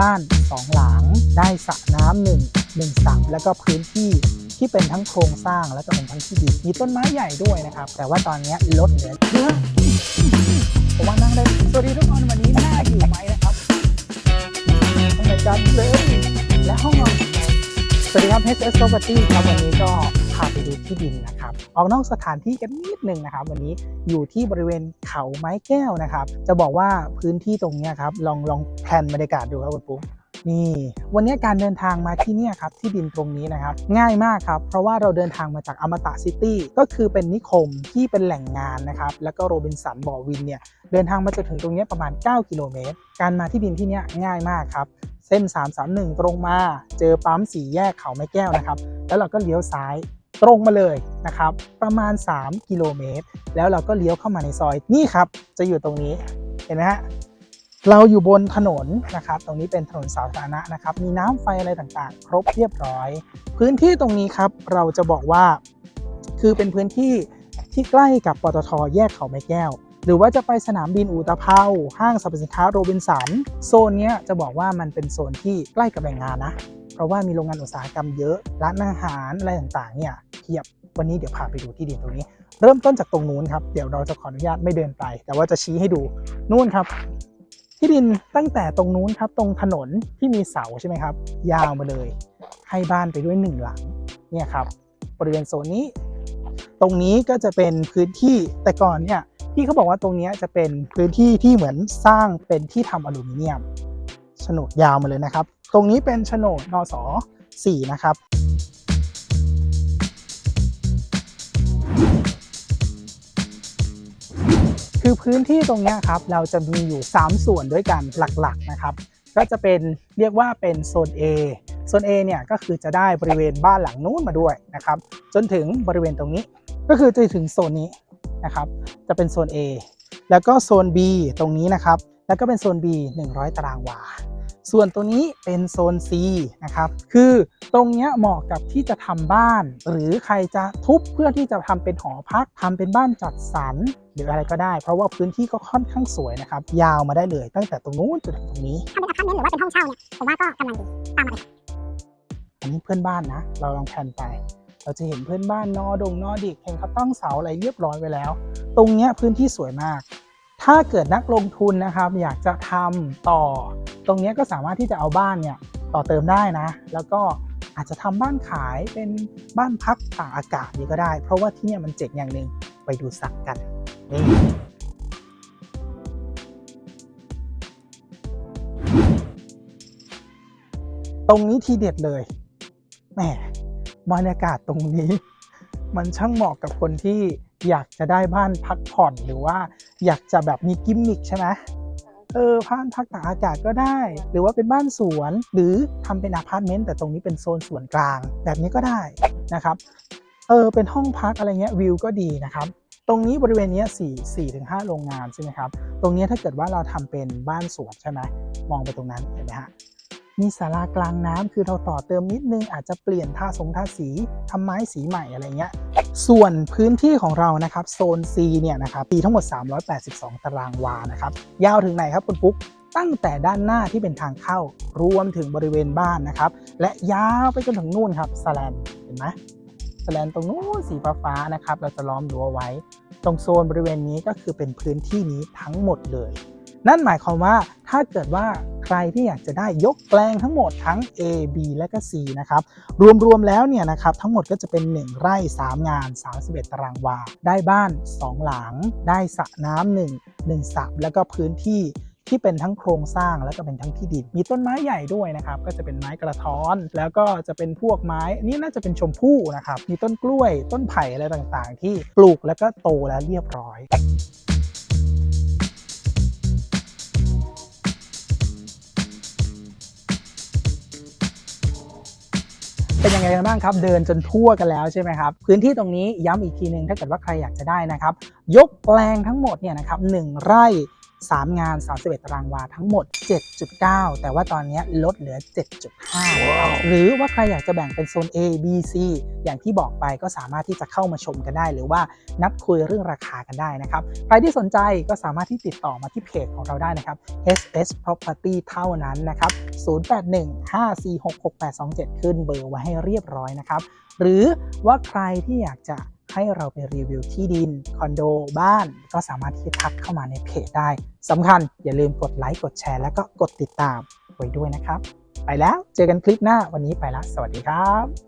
บ้าน 2 หลัง ได้สระน้ำหนึ่งหนึ่งสระแล้วก็พื้นที่ที่เป็นทั้งโครงสร้างและก็เป็นทั้งที่ดินมีต้นไม้ใหญ่ด้วยนะครับ แต่ว่าตอนนี้ลดเหลือเยอะผมว่านั่งได้สวัสดีทุกคนวันนี้น่าอยู่ไหมนะครับทำราการเลยและห้องนอน สวัสดีครับ HS Property ครับวันนี้ก็พาไปดูที่ดินนะครับ ออกนอกสถานที่กันนิดนึงนะครับ วันนี้อยู่ที่บริเวณเขาไม้แก้วนะครับ จะบอกว่าพื้นที่ตรงนี้ครับ ลองลองแพลนบรรยากาศดูครับคุณปุ๊ นี่ วันนี้การเดินทางมาที่เนี่ยครับที่ดินตรงนี้นะครับ ง่ายมากครับ เพราะว่าเราเดินทางมาจากอมตะซิตี้ก็คือเป็นนิคมที่เป็นแหล่งงานนะครับ แล้วก็โรบินสันบ่อวินเนี่ยเดินทางมาจนถึงตรงเนี้ยประมาณ 9 กิโลเมตร การมาที่ดินที่เนี้ยง่ายมากครับ เส้น 331 ตรงมา เจอปั๊มสีแยกเขาไม้แก้วนะครับ แล้วเราก็เลี้ยวซ้ายตรงมาเลยนะครับ ประมาณ 3 กิโลเมตร แล้วเราก็เลี้ยวเข้ามาในซอยนี่ครับ จะอยู่ตรงนี้เห็นไหมฮะ เราอยู่บนถนนนะครับ ตรงนี้เป็นถนนสาธารณะนะครับ มีน้ำไฟอะไรต่างๆ ครบเรียบร้อย พื้นที่ตรงนี้ครับ เราจะบอกว่า คือเป็นพื้นที่ที่ใกล้กับปตทแยกเขาไม้แก้ว หรือว่าจะไปสนามบินอูตะเภาห้างสรรพสินค้าโรบินสัน โซนนี้จะบอกว่ามันเป็นโซนที่ใกล้กับแหล่งงานนะ เพราะว่ามีโรงงานอุตสาหกรรมเยอะ ร้านอาหารอะไรต่างๆ เนี่ยเพียบ วันนี้เดี๋ยวพาไปดูที่ดินตรงนี้ เริ่มต้นจากตรงนู้นครับ เดี๋ยวเราจะขออนุญาตไม่เดินไป แต่ว่าจะชี้ให้ดู นู่นครับ ที่ดินตั้งแต่ตรงนู้นครับตรงถนนที่มีเสาใช่ไหมครับ ยาวมาเลย ให้บ้านไปด้วยหนึ่งหลังเนี่ยครับบริเวณโซนนี้ ตรงนี้ก็จะเป็นพื้นที่แต่ก่อนเนี่ยพี่เขาบอกว่าตรงนี้จะเป็นพื้นที่ที่เหมือนสร้างเป็นที่ทำอลูมิเนียมโฉนดยาวมาเลยนะครับ ตรงนี้เป็นโฉนดนส4นะครับ คือพื้นที่ตรงนี้ครับเราจะมีอยู่ 3 ส่วนด้วยกันหลักๆนะครับ ก็จะเป็นเรียกว่าเป็นโซน A โซน A เนี่ยก็คือจะได้บริเวณบ้านหลังนู้นมาด้วยนะครับ จนถึงบริเวณตรงนี้ ก็คือจะถึงโซนนี้นะครับ จะเป็นโซน A แล้วก็โซน B ตรงนี้นะครับ แล้วก็เป็นโซน B 100 ตารางวา ส่วนตัวนี้เป็นโซน C นะครับ คือตรงเนี้ยเหมาะกับที่จะทำบ้าน หรือใครจะทุบเพื่อที่จะทำเป็นหอพักทำเป็นบ้านจัดสรรหรืออะไรก็ได้ เพราะว่าพื้นที่ก็ค่อนข้างสวยนะครับ ยาวมาได้เลย ตั้งแต่ตรงนู้นจนถึงตรงนี้ถ้าเป็นอพาร์ตเมนต์หรือว่าเป็นห้องเช่าเนี่ยผมว่าก็กำลังดีตามมาเลยอันนี้เพื่อนบ้านนะ เราลองแพลนไป เราจะเห็นเพื่อนบ้านนอดงนอดิกเห็นเขาตั้งเสาอะไรเรียบร้อยไว้แล้ว ตรงเนี้ยพื้นที่สวยมาก ถ้าเกิดนักลงทุนนะครับอยากจะทำต่อ ตรงนี้ก็สามารถที่จะเอาบ้านเนี่ยต่อเติมได้นะ แล้วก็อาจจะทำบ้านขายเป็นบ้านพักตากอากาศนี่ก็ได้ เพราะว่าที่เนี่ยมันเจ๋งอย่างหนึ่งไปดูสักกันนี่ตรงนี้ทีเด็ดเลยแหมบรรยากาศตรงนี้ มันช่างเหมาะกับคนที่ อยากจะได้บ้านพักผ่อนหรือว่าอยากจะแบบมีกิมมิคใช่ไหมเออบ้านพักตากอากาศก็ได้ หรือว่าเป็นบ้านสวน หรือทำเป็นอพาร์ตเมนต์แต่ตรงนี้เป็นโซนสวนกลาง แบบนี้ก็ได้นะครับ เออเป็นห้องพักอะไรเงี้ยวิวก็ดีนะครับ ตรงนี้บริเวณนี้สี่สี่ถึงห้าโรงงานใช่ไหมครับ ตรงนี้ถ้าเกิดว่าเราทำเป็นบ้านสวนใช่ไหมมองไปตรงนั้นเห็นไหมฮะ มีศาลากลางน้ำคือเราต่อเติมนิดนึงอาจจะเปลี่ยนท่าทรงท่าสีทำไม้สีใหม่อะไรเงี้ยส่วนพื้นที่ของเรานะครับโซน C เนี่ยนะครับปีทั้งหมด 382 ตารางวานะครับยาวถึงไหนครับคุณปุ๊กตั้งแต่ด้านหน้าที่เป็นทางเข้ารวมถึงบริเวณบ้านนะครับและยาวไปจนถึงนู่นครับสแลนเห็นไหมสแลนตรงนู้นสีฟ้าๆนะครับเราจะล้อมรั้วไว้ ตรงโซนบริเวณนี้ก็คือเป็นพื้นที่นี้ทั้งหมดเลย นั่นหมายความว่าถ้าเกิดว่า ใครที่อยากจะได้ยกแปลงทั้งหมดทั้ง A B และก็ C นะครับ รวมๆแล้วเนี่ยนะครับทั้งหมดก็จะเป็น 1 ไร่ 3 งาน 31 ตารางวา ได้บ้าน 2 หลัง ได้สระน้ำหนึ่งหนึ่งสระแล้วก็พื้นที่ที่เป็นทั้งโครงสร้างแล้วก็เป็นทั้งที่ดิน มีต้นไม้ใหญ่ด้วยนะครับ ก็จะเป็นไม้กระท้อน แล้วก็จะเป็นพวกไม้ นี่น่าจะเป็นชมพู่นะครับ มีต้นกล้วย ต้นไผ่อะไรต่างๆ ที่ปลูกแล้วก็โตแล้วเรียบร้อย เป็นยังไงกันบ้างครับ เดินจนทั่วกันแล้วใช่ไหมครับ พื้นที่ตรงนี้ย้ำอีกทีหนึ่งถ้าเกิดว่าใครอยากจะได้นะครับ ยกแปลงทั้งหมดเนี่ยนะครับหนึ่งไร่ 3 งาน 31 ตารางวาทั้งหมด 7.9 แต่ว่าตอนนี้ลดเหลือ 7.5นะครับหรือว่าใครอยากจะแบ่งเป็นโซน A B C อย่างที่บอกไปก็สามารถที่จะเข้ามาชมกันได้ หรือว่านัดคุยเรื่องราคากันได้นะครับ ใครที่สนใจก็สามารถที่ติดต่อมาที่เพจของเราได้นะครับ SS Property เท่านั้นนะครับ 0815466827 ขึ้นเบอร์ไว้ให้เรียบร้อยนะครับ หรือว่าใครที่อยากจะ ให้เราไปรีวิวที่ดิน คอนโด บ้าน ก็สามารถที่จะทักเข้ามาในเพจได้สำคัญอย่าลืมกดไลค์กดแชร์แล้วก็กดติดตามไว้ด้วยนะครับ ไปแล้วเจอกันคลิปหน้าวันนี้ไปละสวัสดีครับ